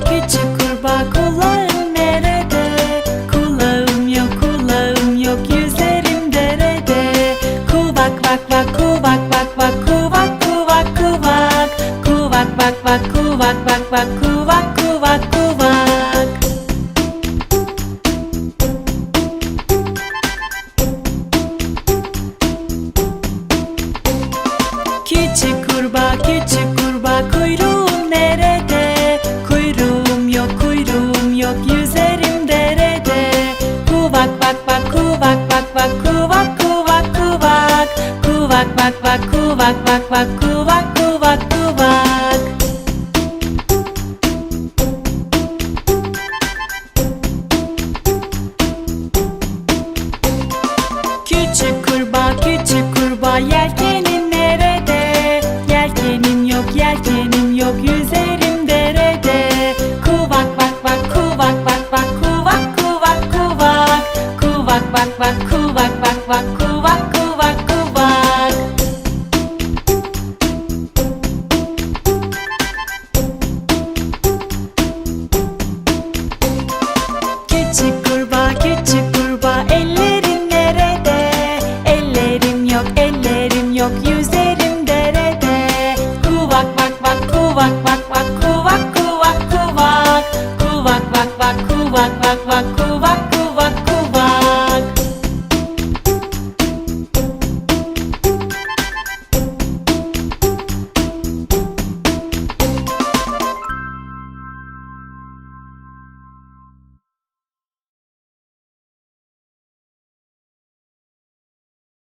küçük kurbağa kulağım nerede? Kulağım yok kulağım yok yüzerim derede. Kuvak vak vak kuvak vak vak kuvak kuvak kuvak. Kuvak vak vak kuvak vak vak kuvak kuvak kuvak. Küçük kurbağa küçük bak kuvak kuvak kuvak kuvak bak bak kuvak bak bak kuvak kuvak kuvak Küçük kurbağa küçük kurbağa yelkenin